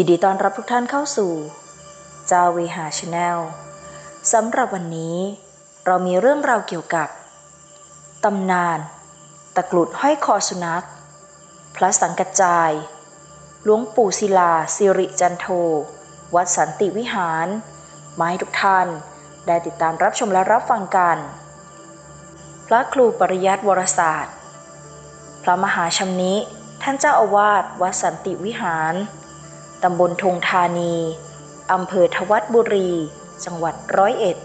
ยินดีต้อนรับทุกท่านเข้าสู่จาเวหาชาแนลสำหรับวันนี้เรามีเรื่องราวเกี่ยวกับตำนาน ตะกรุดห้อยคอสุนัข พระสังกัจจาย หลวงปู่ศิลาสิริจันโท วัดสันติวิหาร มาให้ทุกท่านได้ติดตามรับชมและรับฟังกัน พระครูปริยัติวรศาสตร์ พระมหาชำนิ ท่านเจ้าอาวาสวัดสันติวิหาร ตำบลทงธานีอำเภอทวัดบุรี จังหวัดร้อยเอ็ด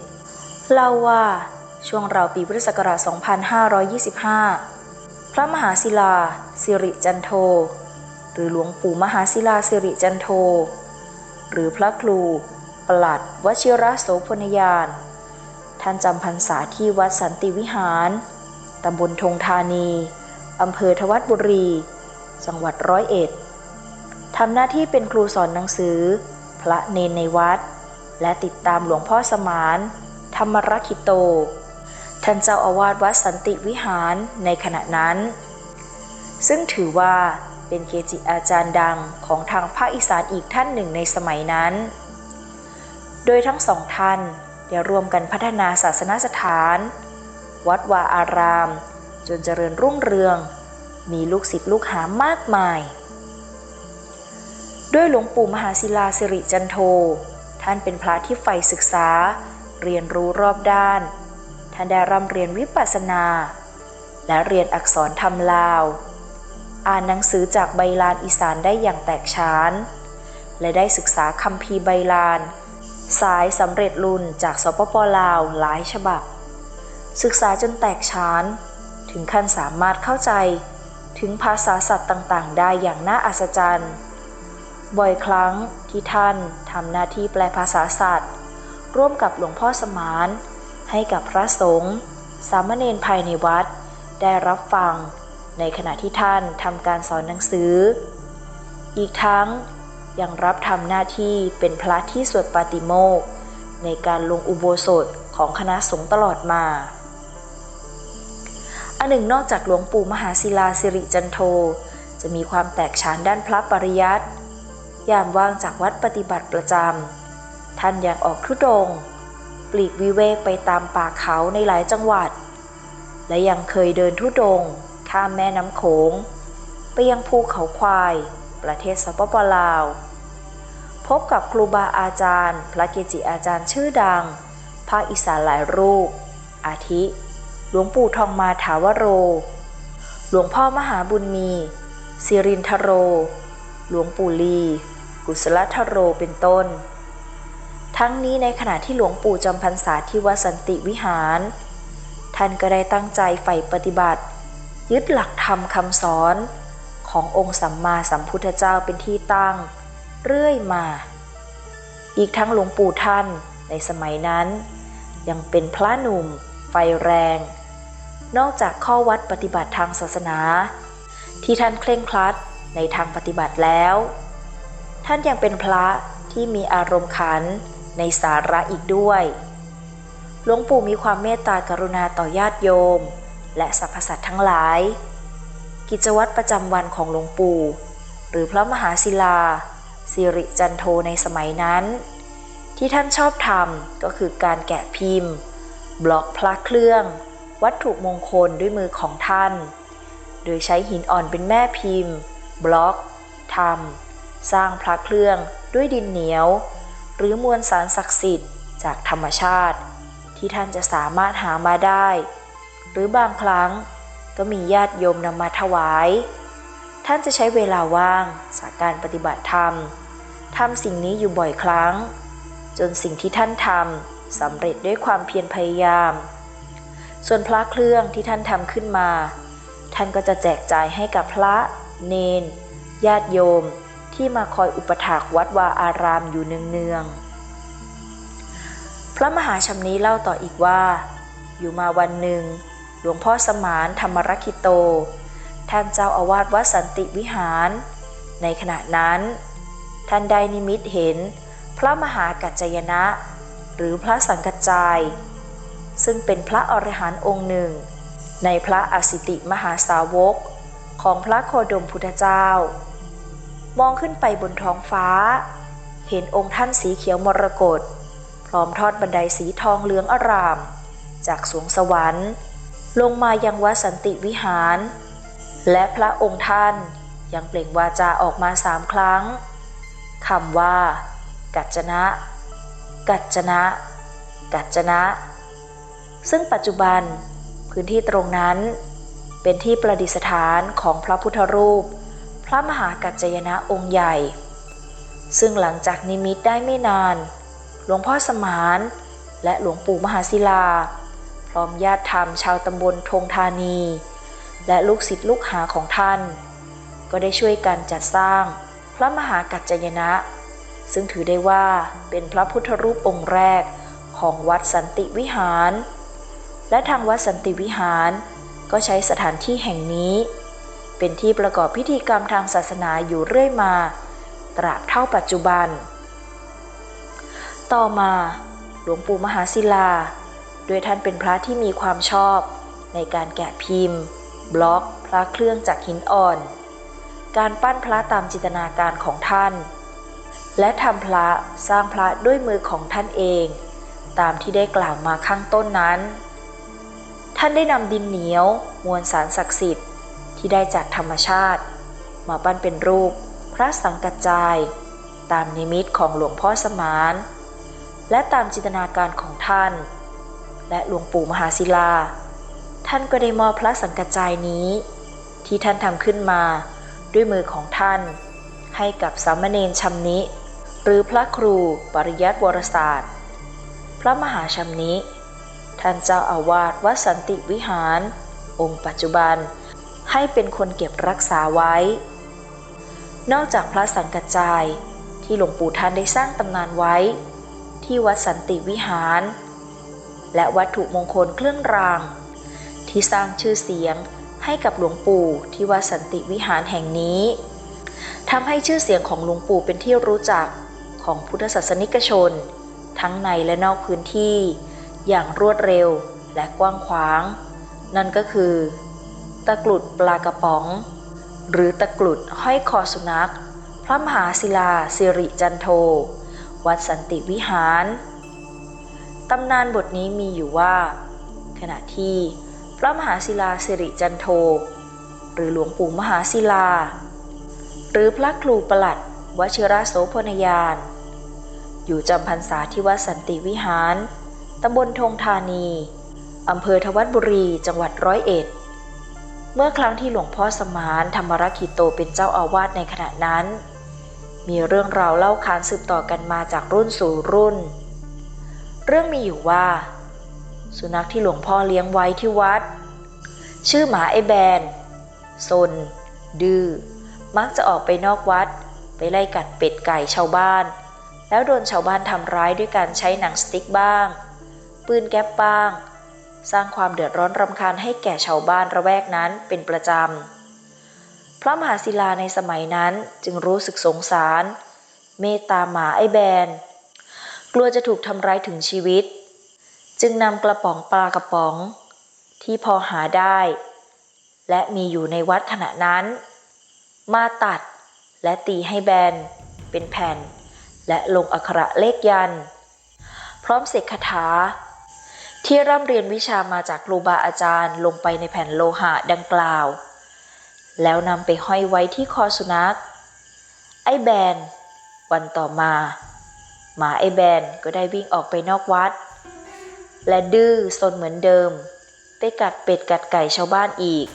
เล่าว่าช่วงราวปีพุทธศักราช 2525 พระมหาศิลา สิริจันโท หรือหลวงปู่มหาศิลา สิริจันโท หรือพระครูประหลัดวชิระโสพลยาน ท่านจำพรรษาที่วัดสันติวิหาร ตำบลทงธานี อำเภอทวัดบุรี จังหวัดร้อยเอ็ด ทำหน้าที่เป็นครูสอนหนังสือ พระเนนในวัด และติดตามหลวงพ่อสมาน ธรรมรักิโต ท่านเจ้าอาวาสวัดสันติวิหารในขณะนั้น ซึ่งถือว่าเป็นเกจิอาจารย์ดังของทางภาคอีสานอีกท่านหนึ่งในสมัยนั้น โดยทั้งสองท่านได้ร่วมกันพัฒนาศาสนสถาน วัดวาอาราม จนเจริญรุ่งเรือง มีลูกศิษย์ลูกหามากมาย ด้วยหลวงปู่มหาศิลาสิริจันโท ท่านเป็นพระที่ใฝ่ศึกษา เรียนรู้รอบด้าน ท่านได้ร่ำเรียนวิปัสสนา และเรียนอักษรธรรมลาว อ่านหนังสือจากใบลานอีสานได้อย่างแตกฉาน และได้ศึกษาคัมภีใบลาน สายสำเร็จรุ่นจากสปปลาวหลายฉบับ ศึกษาจนแตกฉานถึงขั้นสามารถเข้าใจถึงภาษาสัตว์ต่างๆ ได้อย่างน่าอัศจรรย์ บ่อยครั้งที่ท่านทำหน้าที่แปลภาษาสัตว์ ร่วมกับหลวงพ่อสมาน ให้กับพระสงฆ์สามเณรภายในวัด ได้รับฟัง ในขณะที่ท่านทำการสอนหนังสือ อีกทั้งยังรับทำหน้าที่เป็นพระที่สวดปาติโมกในการลงอุโบสถของคณะสงฆ์ตลอดมา อันหนึ่งนอกจากหลวงปู่มหาศิลาสิริจันโท จะมีความแตกฉานด้านพระปริยัติ ยามว่างจากวัดปฏิบัติประจำ ท่านยังออกทุดง ปลีกวิเวกไปตามป่าเขาในหลายจังหวัด และยังเคยเดินทุดง ข้ามแม่น้ำโขง ไปยังภูเขาควาย ประเทศสปปลาว พบกับครูบาอาจารย์ พระเกจิอาจารย์ชื่อดัง ภาคอีสานหลายรูป อาทิ หลวงปู่ทองมาถาวโร หลวงพ่อมหาบุญมีสิรินทโร หลวงปู่ลี กุศลทโรเป็นต้น ทั้งนี้ในขณะที่หลวงปู่จำพรรษาที่วัดสันติวิหาร ท่านก็ได้ตั้งใจใฝ่ปฏิบัติ ยึดหลักธรรมคำสอนขององค์สัมมาสัมพุทธเจ้าเป็นที่ตั้ง เรื่อยมา อีกทั้งหลวงปู่ท่านในสมัยนั้น ยังเป็นพระหนุ่ม ไฟแรง นอกจากข้อวัดปฏิบัติทางศาสนา ที่ท่านเคร่งครัดในทางปฏิบัติแล้ว ท่านยังเป็นพระที่มีอารมณ์ขันในสาระอีกด้วย หลวงปู่มีความเมตตากรุณาต่อญาติโยม และสรรพสัตว์ทั้งหลาย กิจวัตรประจำวันของหลวงปู่ หรือพระมหาศิลา สิริจันโทในสมัยนั้น ที่ท่านชอบทำก็คือการแกะพิมพ์ บล็อกพระเครื่อง วัตถุมงคลด้วยมือของท่าน โดยใช้หินอ่อนเป็นแม่พิมพ์ บล็อกทำ สร้างพระเครื่องด้วยดินเหนียว หรือมวลสารศักดิ์สิทธิ์จากธรรมชาติ ที่ท่านจะสามารถหามาได้ หรือบางครั้งก็มีญาติโยมนำมาถวาย ท่านจะใช้เวลาว่างจากการปฏิบัติธรรมทำสิ่งนี้อยู่บ่อยครั้ง จนสิ่งที่ท่านทำสำเร็จด้วยความเพียรพยายาม ส่วนพระเครื่องที่ท่านทำขึ้นมา ท่านก็จะแจกจ่ายให้กับพระ เนน ญาติโยม ที่มาคอยอุปถากวัดวาอารามอยู่เนืองๆ พระมหาชำนี้เล่าต่ออีกว่า อยู่มาวันหนึ่ง หลวงพ่อสมานธรรมรักขิโต ท่านเจ้าอาวาสวัดสันติวิหาร ในขณะนั้น ท่านได้นิมิตเห็นพระมหากัจจยนะ หรือพระสังกัจจาย ซึ่งเป็นพระอรหันต์องค์หนึ่ง ในพระอสิติมหาสาวกของพระโคดมพุทธเจ้า มองขึ้นไปบนท้องฟ้า เห็นองค์ท่านสีเขียวมรกตพร้อมทอดบันไดสีทองเหลืองอาราม จากสวงสวรรค์ ลงมายังวัดสันติวิหาร และพระองค์ท่านยังเปล่งวาจาออกมาสามครั้งคำว่า กัจจนะ กัจจนะ กัจจนะ ซึ่งปัจจุบันพื้นที่ตรงนั้น เป็นที่ประดิษฐานของพระพุทธรูป พระมหากัจจยนะองค์ใหญ่ ซึ่งหลังจากนิมิตได้ไม่นาน หลวงพ่อสมานและหลวงปู่มหาศิลา พร้อมญาติธรรมชาวตำบลธงธานี และลูกศิษย์ลูกหาของท่าน ก็ได้ช่วยกันจัดสร้างพระมหากัจจยนะ ซึ่งถือได้ว่าเป็นพระพุทธรูปองค์แรกของวัดสันติวิหาร และทางวัดสันติวิหารก็ใช้สถานที่แห่งนี้ เป็นที่ประกอบพิธีกรรมทางศาสนาอยู่เรื่อยมา ตราบเท่าปัจจุบัน ต่อมาหลวงปู่มหาศิลา โดยท่านเป็นพระที่มีความชอบ ในการแกะพิมพ์ บล็อกพระเครื่องจากหินอ่อน การปั้นพระตามจินตนาการของท่าน และทำพระสร้างพระด้วยมือของท่านเอง ตามที่ได้กล่าวมาข้างต้นนั้น ท่านได้นำดินเหนียว มวลสารศักดิ์สิทธิ์ ที่ได้จากธรรมชาติ มาปั้นเป็นรูป พระสังกัจจาย ตามนิมิตของหลวงพ่อสมาน และตามจินตนาการของท่าน และหลวงปู่มหาศิลา ท่านก็ได้มอบพระสังกัจจายนี้ ที่ท่านทำขึ้นมาด้วยมือของท่าน ให้กับสามเณรชำนิ หรือพระครูปริยัติวรศาสตร์ พระมหาชำนิ ท่านเจ้าอาวาสวัดสันติวิหาร องค์ปัจจุบัน ให้เป็นคนเก็บรักษาไว้ นอกจากพระสังกัจจายที่หลวงปู่ท่านได้สร้างตำนานไว้ ที่วัดสันติวิหาร และวัตถุมงคลเครื่องราง ที่สร้างชื่อเสียงให้กับหลวงปู่ที่วัดสันติวิหารแห่งนี้ทำให้ชื่อเสียงของหลวงปู่เป็นที่รู้จักของพุทธศาสนิกชน ทั้งในและนอกพื้นที่ อย่างรวดเร็วและกว้างขวาง นั่นก็คือ ตะกรุดปลากระป๋อง หรือตะกรุดห้อยคอสุนัข พระมหาศิลาสิริจันโท วัดสันติวิหาร ตำนานบทนี้มีอยู่ว่า ขณะที่พระมหาศิลาสิริจันโท หรือหลวงปู่มหาศิลา หรือพระครูประหลัดวชิระโสพนยาน อยู่จำพรรษาที่วัดสันติวิหาร ตำบลธงธานี อำเภอทวัดบุรี จังหวัดร้อยเอ็ด เมื่อครั้งที่หลวงพ่อสมานธรรมรักิโตเป็นเจ้าอาวาสในขณะนั้น มีเรื่องราวเล่าขานสืบต่อกันมาจากรุ่นสู่รุ่น เรื่องมีอยู่ว่า สุนัขที่หลวงพ่อเลี้ยงไว้ที่วัด ชื่อหมาไอแบนซน ดื้อมักจะออกไปนอกวัด ไปไล่กัดเป็ดไก่ชาวบ้าน แล้วโดนชาวบ้านทำร้ายด้วยการใช้หนังสติ๊กบ้าง ปืนแก๊ปบ้าง สร้างความเดือดร้อนรำคาญให้แก่ชาวบ้านระแวกนั้นเป็นประจำ พระมหาศิลาในสมัยนั้นจึงรู้สึกสงสาร เมตตาหมาไอแบน กลัวจะถูกทำร้ายถึงชีวิต จึงนำกระป๋องปลากระป๋อง ที่พอหาได้ และมีอยู่ในวัดขณะนั้น มาตัดและตีให้แบน เป็นแผ่น และลงอักขระเลขยัน พร้อมเสกคาถา ที่ร่ำเรียนวิชามาจากครูบาอาจารย์ลงไปในแผ่นโลหะดังกล่าว แล้วนำไปห้อยไว้ที่คอสุนัข ไอ้แบน วันต่อมา หมาไอ้แบนก็ได้วิ่งออกไปนอกวัด และดื้อซนเหมือนเดิม ไปกัดเป็ดกัดไก่ชาวบ้านอีก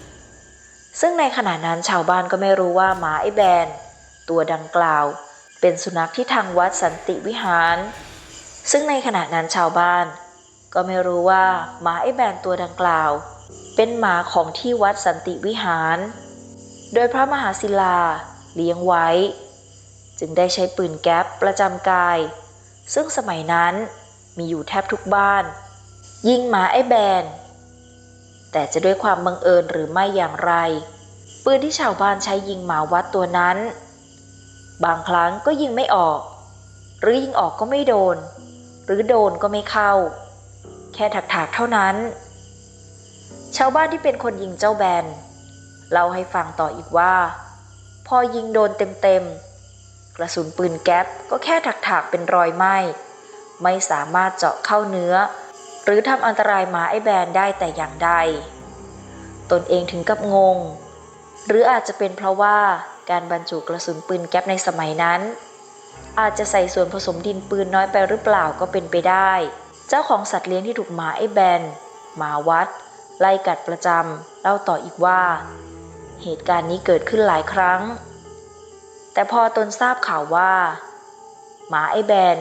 ซึ่งในขณะนั้นชาวบ้านก็ไม่รู้ว่าหมาไอ้แบน ตัวดังกล่าว เป็นสุนัขที่ทางวัดสันติวิหาร ซึ่งในขณะนั้นชาวบ้าน ก็ไม่รู้ว่าหมาไอ้แบนตัวดังกล่าว เป็นหมาของที่วัดสันติวิหาร โดยพระมหาศิลาเลี้ยงไว้ จึงได้ใช้ปืนแก๊ปประจำกาย ซึ่งสมัยนั้นมีอยู่แทบทุกบ้าน ยิงหมาไอ้แบน แต่จะด้วยความบังเอิญหรือไม่อย่างไร ปืนที่ชาวบ้านใช้ยิงหมาวัดตัวนั้น บางครั้งก็ยิงไม่ออก หรือยิงออกก็ไม่โดน หรือโดนก็ไม่เข้า แค่ถักๆเท่านั้น ชาวบ้านที่เป็นคนยิงเจ้าแบนเล่าให้ฟังต่ออีกว่า พอยิงโดนเต็มๆ กระสุนปืนแก๊ปก็แค่ถักๆเป็นรอยไหม้ไม่สามารถเจาะเข้าเนื้อ หรือทำอันตรายหมาไอแบนได้แต่อย่างใด ตนเองถึงกับงง หรืออาจจะเป็นเพราะว่าการบรรจุกระสุนปืนแก๊ปในสมัยนั้น อาจจะใส่ส่วนผสมดินปืนน้อยไปหรือเปล่าก็เป็นไปได้ เจ้าของสัตว์เลี้ยงที่ถูกหมาไอแบนหมาวัด ไล่กัดประจำเล่าต่ออีกว่า เหตุการณ์นี้เกิดขึ้นหลายครั้ง แต่พอตนทราบข่าวว่า หมาไอแบน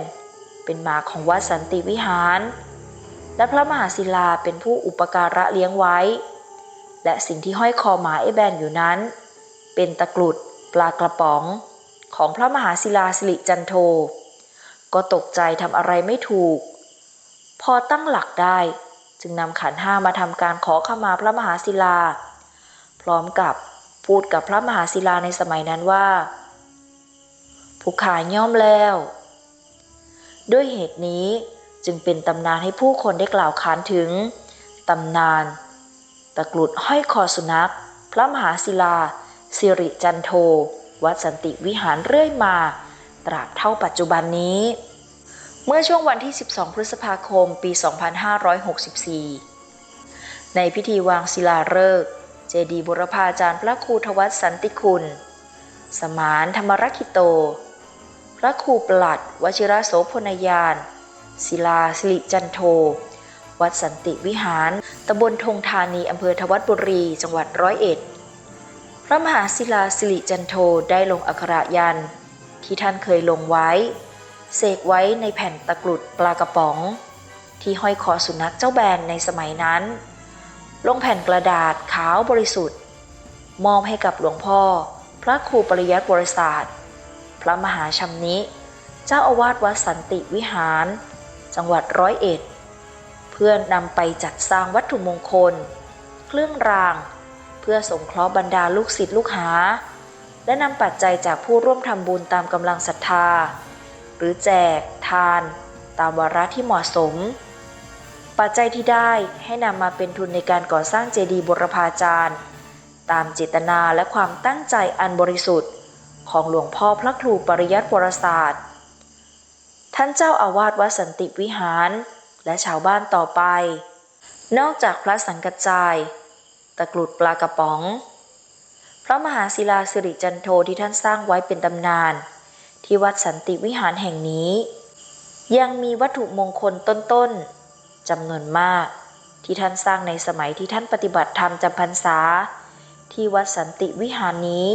เป็นหมาของวัดสันติวิหาร และพระมหาศิลาเป็นผู้อุปการะเลี้ยงไว้ และสิ่งที่ห้อยคอหมาไอแบนอยู่นั้น เป็นตะกรุดปลากระป๋องของพระมหาศิลาสิริจันโท ก็ตกใจทำอะไรไม่ถูก พอตั้งหลักได้ จึงนำขันห้ามาทำการขอขมาพระมหาศิลา พร้อมกับพูดกับพระมหาศิลาในสมัยนั้นว่า ผู้ขายย่อมแล้ว ด้วยเหตุนี้จึงเป็นตำนานให้ผู้คนได้กล่าวขานถึงตำนาน ตะกรุดห้อยคอสุนัข พระมหาศิลา สิริจันโท วัดสันติวิหารเรื่อยมา ตราบเท่าปัจจุบันนี้ เมื่อช่วงวันที่ 12 พฤษภาคม ปี 2564 ในพิธีวางศิลาฤกษ์เจดีย์บุรพาจารย์พระครูทวัตสันติคุณ สมานธรรมรักขิโต พระครูปลัด วชิระโสพนยาน ศิลาสิริจันโท วัดสันติวิหาร ตำบลธงธานีอำเภอทวัดบุรี จังหวัดร้อยเอ็ด พระมหาศิลาสิริจันโทได้ลงอักขระยันที่ท่านเคยลงไว้ เสกไว้ในแผ่นตะกรุดปลากระป๋อง ที่ห้อยคอสุนัขเจ้าแบนในสมัยนั้น ลงแผ่นกระดาษขาวบริสุทธิ์ มอบให้กับหลวงพ่อ พระครูปริยัติบริษัทพระมหาชำนิ เจ้าอาวาสวัดสันติวิหาร จังหวัดร้อยเอ็ด เพื่อนำไปจัดสร้างวัตถุมงคล เครื่องราง เพื่อสงเคราะห์บรรดาลูกศิษย์ลูกหา และนำปัจจัยจากผู้ร่วมทำบุญตามกำลังศรัทธา หรือแจก ทาน ตามวาระที่เหมาะสม ปัจจัยที่ได้ให้นำมาเป็นทุนในการก่อสร้างเจดีย์บุรพาจารย์ ตามเจตนาและความตั้งใจอันบริสุทธิ์ ของหลวงพ่อพระครูปริยัติวรศาสตร์ ท่านเจ้าอาวาสวัดสันติวิหาร และชาวบ้านต่อไป นอกจากพระสังกัจจาย ตะกรุดปลากระป๋องพระมหาศิลาสิริจันโทที่ท่านสร้างไว้เป็นตำนาน ที่วัดสันติวิหารแห่งนี้ ยังมีวัตถุมงคลต้นๆจำนวนมาก ที่ท่านสร้างในสมัยที่ท่านปฏิบัติธรรมจำพรรษา ที่วัดสันติวิหารนี้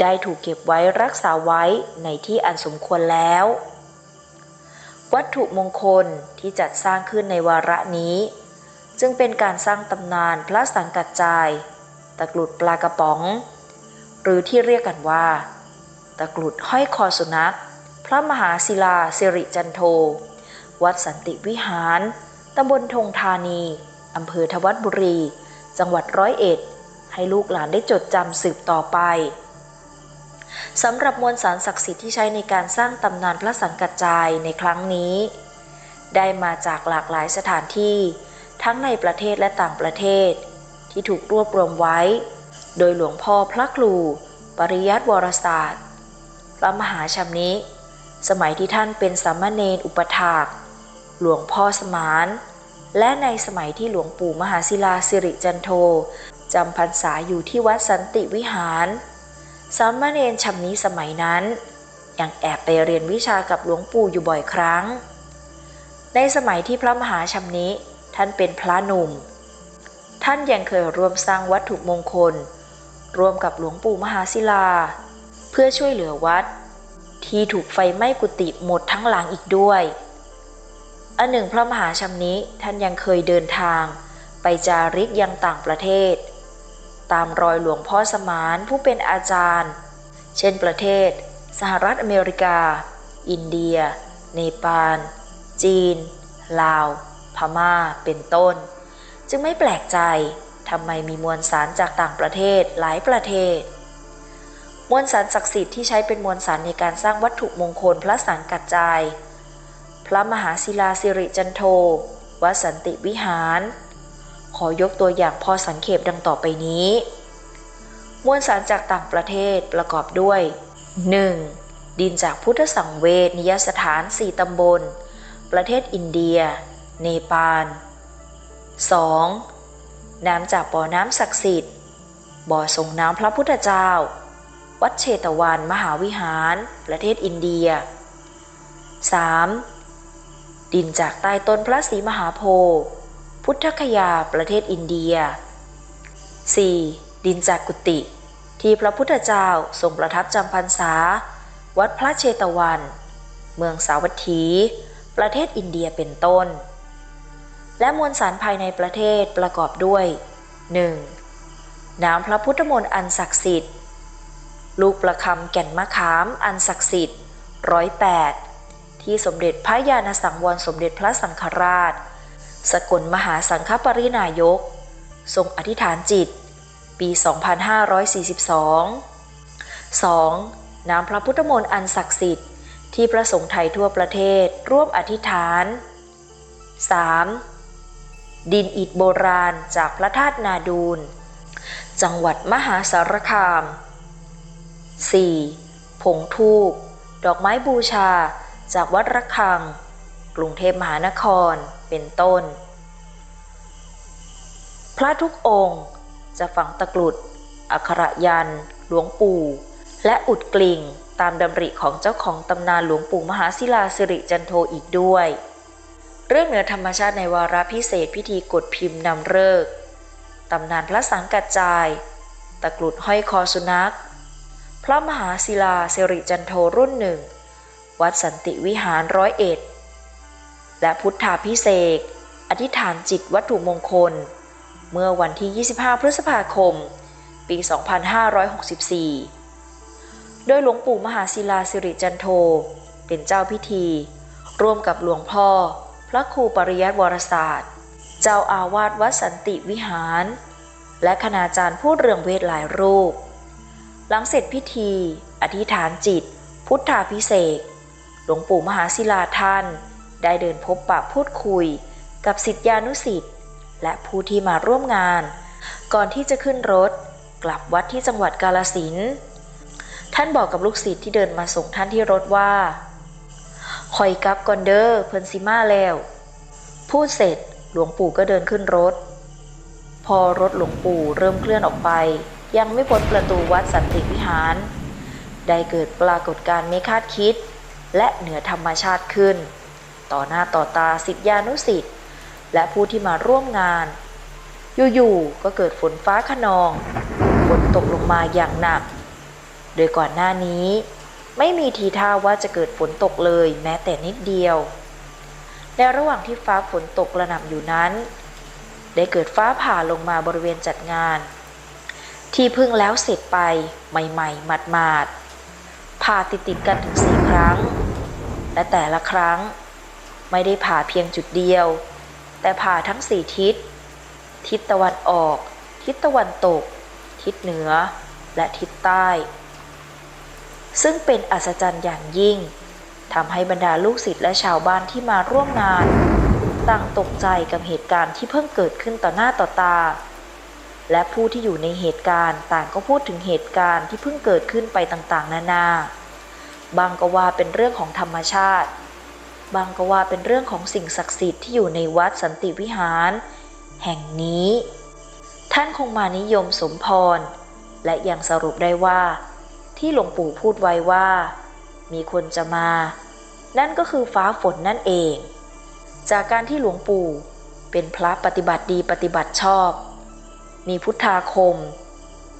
ได้ถูกเก็บไว้รักษาไว้ในที่อันสมควรแล้ว วัตถุมงคลที่จัดสร้างขึ้นในวาระนี้ จึงเป็นการสร้างตำนานพระสังกัจจาย ตะกรุดปลากระป๋อง หรือที่เรียกกันว่า ตะกรุดห้อยคอสุนัข พระมหาศิลาสิริจันโท วัดสันติวิหาร ตำบลธงธานี อำเภอทวัดบุรี จังหวัดร้อยเอ็ด ให้ลูกหลานได้จดจำสืบต่อไปสำหรับมวลสารศักดิ์สิทธิ์ที่ใช้ในการสร้างตำนานพระสังกัจจายในครั้งนี้ ได้มาจากหลากหลายสถานที่ ทั้งในประเทศและต่างประเทศ ที่ถูกรวบรวมไว้ โดยหลวงพ่อพระครู ปริยัติวรศาสตร์ พระมหาชำนิ สมัยที่ท่านเป็นสามเณรอุปถาก หลวงพ่อสมาน และในสมัยที่หลวงปู่มหาศิลาสิริจันโทจำพรรษาอยู่ที่วัดสันติวิหาร สามเณรชำนิสมัยนั้น ยังแอบไปเรียนวิชากับหลวงปู่อยู่บ่อยครั้ง ในสมัยที่พระมหาชำนิท่านเป็นพระหนุ่ม ท่านยังเคยร่วมสร้างวัตถุมงคล ร่วมกับหลวงปู่มหาศิลา พื่อช่วยเหลือวัด ที่ถูกไฟไหม้กุฏิหมดทั้งหลังอีกด้วยอันหนึ่งพระมหาชำนิท่านยังเคยเดินทาง ไปจาริกยังต่างประเทศ ตามรอยหลวงพ่อสมานผู้เป็นอาจารย์ เช่นประเทศ สหรัฐอเมริกา อินเดีย เนปาล จีน ลาว พม่า เป็นต้น จึงไม่แปลกใจทำไมมีมวลสารจากต่างประเทศหลายประเทศ มวลสารศักดิ์สิทธิ์ที่ใช้เป็นมวลสารในการสร้างวัตถุมงคลพระสังกัจจาย พระมหาศิลาสิริจันโท วัดสันติวิหาร ขอยกตัวอย่างพอสังเขปดังต่อไปนี้ มวลสารจากต่างประเทศประกอบด้วย 1. ดินจากพุทธสังเวชนิยสถานสี่ตำบล ประเทศอินเดีย เนปาล 2. น้ำจากบ่อน้ำศักดิ์สิทธิ์ บ่อส่งน้ำพระพุทธเจ้า วัดเชตวัน มหาวิหาร ประเทศอินเดีย 3. ดินจากใต้ต้นพระศรีมหาโพธิ์พุทธคยาประเทศอินเดีย 4. ดินจากกุฏิที่พระพุทธเจ้าทรงประทับจำพรรษา วัดพระเชตวัน เมืองสาวัตถี ประเทศอินเดียเป็นต้น และมวลสารภายในประเทศประกอบด้วย 1. น้ำพระพุทธมนต์อันศักดิ์สิทธิ์ ลูกประคำแก่นมะขามอันศักดิ์สิทธิ์ร้อยแปดที่สมเด็จพระญาณสังวรสมเด็จพระสังฆราช สกลมหาสังฆปรินายก ทรงอธิษฐานจิต ปี 2542 2. น้ำพระพุทธมนต์อันศักดิ์สิทธิ์ที่พระสงฆ์ไทยทั่วประเทศร่วมอธิษฐาน 3. ดินอิฐโบราณจากพระธาตุนาดูลจังหวัดมหาสารคาม 4. ผงทูบดอกไม้บูชา จากวัดระฆัง กรุงเทพมหานครเป็นต้น พระทุกองค์จะฝังตะกรุด อักขระยัน หลวงปู่ และอุดกลิ่งตามดำริของเจ้าของตำนานหลวงปู่มหาศิลาสิริจันโทอีกด้วย เรื่องเหนือธรรมชาติในวาระพิเศษพิธีกดพิมพ์นำเลิกตำนานพระสังกัจจาย ตะกรุดห้อยคอสุนัข พระมหาศิลาสิริจันโทรุ่นหนึ่ง วัดสันติวิหารร้อยเอ็ด และพุทธาพิเศษอธิษฐานจิตวัตถุมงคล เมื่อวันที่ 25 พฤษภาคม ปี 2564 โดยหลวงปู่มหาศิลาสิริจันโทเป็นเจ้าพิธี ร่วมกับหลวงพ่อ พระครูปริยัติวรศาสตร์ เจ้าอาวาสวัดสันติวิหาร และคณาจารย์ผู้เรืองเวทหลายรูป หลังเสร็จพิธี อธิษฐานจิต พุทธาพิเศษหลวงปู่มหาศิลาท่าน ได้เดินพบปะพูดคุย กับสิทธิานุสิทธิ์และผู้ที่มาร่วมงาน ก่อนที่จะขึ้นรถ กลับวัดที่จังหวัดกาลสินท่านบอกกับลูกศิษย์ที่เดินมาส่งท่านที่รถว่าคอยกับก่อนเดอ้อเพิ่นสิมาแล้ว พูดเสร็จหลวงปู่ก็เดินขึ้นรถ พอรถหลวงปู่เริ่มเคลื่อนออกไป ยังไม่พ้นประตูวัดสันติวิหาร ได้เกิดปรากฏการณ์ไม่คาดคิด และเหนือธรรมชาติขึ้น ต่อหน้าต่อตาสิทธิานุสิทธิ์และผู้ที่มาร่วมงาน อยู่ๆก็เกิดฝนฟ้าขนองฝนตกลงมาอย่างหนัก โดยก่อนหน้านี้ ไม่มีทีท่าว่าจะเกิดฝนตกเลยแม้แต่นิดเดียว ในระหว่างที่ฟ้าฝนตกกระหน่ำอยู่นั้น ได้เกิดฟ้าผ่าลงมาบริเวณจัดงาน ที่เพิ่งแล้วเสร็จไปใหม่ๆหมาดๆผ่าติดๆกันถึงสี่ครั้ง และแต่ละครั้งไม่ได้ผ่าเพียงจุดเดียว แต่ผ่าทั้งสี่ทิศ ทิศตะวันออก ทิศตะวันตก ทิศเหนือ และทิศใต้ ซึ่งเป็นอัศจรรย์อย่างยิ่งทำให้บรรดาลูกศิษย์และชาวบ้านที่มาร่วมงาน ต่างตกใจกับเหตุการณ์ที่เพิ่งเกิดขึ้นต่อหน้าต่อตา และผู้ที่อยู่ในเหตุการณ์ต่างก็พูดถึงเหตุการณ์ที่เพิ่งเกิดขึ้นไปต่างๆ นานา บางก็ว่าเป็นเรื่องของธรรมชาติ บางก็ว่าเป็นเรื่องของสิ่งศักดิ์สิทธิ์ที่อยู่ในวัดสันติวิหาร แห่งนี้ ท่านคงมานิยมสมพร และยังสรุปได้ว่า ที่หลวงปู่พูดไว้ว่า มีคนจะมา นั่นก็คือฟ้าฝนนั่นเอง จากการที่หลวงปู่เป็นพระปฏิบัติดีปฏิบัติชอบ มีพุทธาคม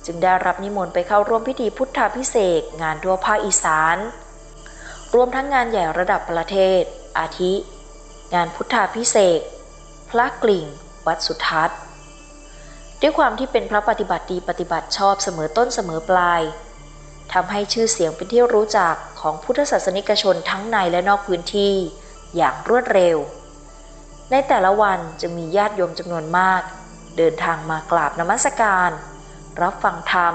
จึงได้รับนิมนต์ไปเข้าร่วมพิธีพุทธาพิเศษงานทั่วภาคอีสาน รวมทั้งงานใหญ่ระดับประเทศ อาทิ งานพุทธาพิเศษพระกลิ่ง วัดสุทัศน์ ด้วยความที่เป็นพระปฏิบัติดีปฏิบัติชอบเสมอต้นเสมอปลายทำให้ชื่อเสียงเป็นที่รู้จักของพุทธศาสนิกชนทั้งในและนอกพื้นที่อย่างรวดเร็ว ในแต่ละวันจะมีญาติโยมจำนวนมาก เดินทางมากราบนมัสการ รับฟังธรรม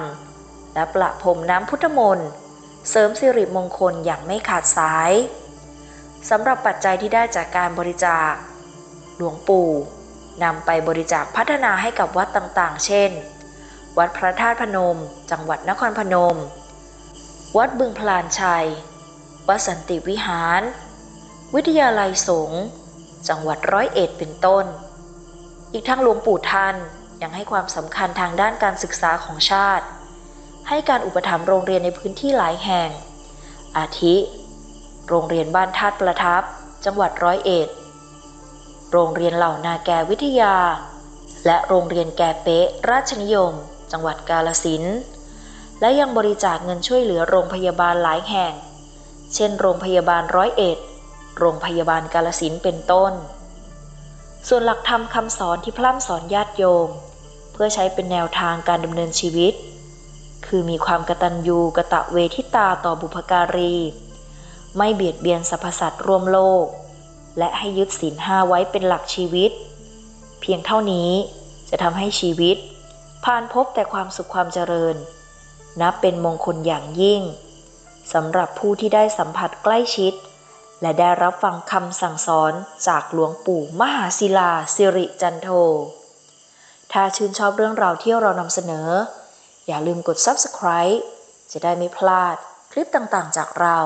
และประพรมน้ำพุทธมนต์เสริมสิริมงคลอย่างไม่ขาดสายสำหรับปัจจัยที่ได้จากการบริจาค หลวงปู่นำไปบริจาคพัฒนาให้กับวัดต่างๆ เช่น วัดพระธาตุพนม จังหวัดนครพนม วัดบึงพลานชัย วัดสันติวิหาร วิทยาลัยสงฆ์จังหวัดร้อยเอ็ดเป็นต้น อีกทั้งหลวงปู่ท่านยังให้ความสำคัญทางด้านการศึกษาของชาติ ให้การอุปถัมภ์โรงเรียนในพื้นที่หลายแห่ง อาทิ โรงเรียนบ้านธาตุประทับ จังหวัดร้อยเอ็ด โรงเรียนเหล่านาแกวิทยา และโรงเรียนแกเป๊ะราชนิยม จังหวัดกาลสิน และยังบริจาคเงินช่วยเหลือโรงพยาบาลหลายแห่ง เช่น โรงพยาบาลร้อยเอ็ด โรงพยาบาลกาลสินเป็นต้น ส่วนหลักธรรมคำสอนที่พร่ำสอนญาติโยม เพื่อใช้เป็นแนวทางการดำเนินชีวิต คือมีความกตัญญูกะตะเวทิตาต่อบุพการี ไม่เบียดเบียนสรรพสัตว์ร่วมโลก และให้ยึดศีลห้าไว้เป็นหลักชีวิต เพียงเท่านี้จะทำให้ชีวิต ผ่านพบแต่ความสุขความเจริญ นับเป็นมงคลอย่างยิ่งสำหรับผู้ที่ได้สัมผัสใกล้ชิด และได้รับฟังคำสั่งสอนจากหลวงปู่มหาศิลาสิริจันโท ถ้าชื่นชอบเรื่องราวที่เรานำเสนอ อย่าลืมกด subscribe จะได้ไม่พลาดคลิปต่างๆจากเรา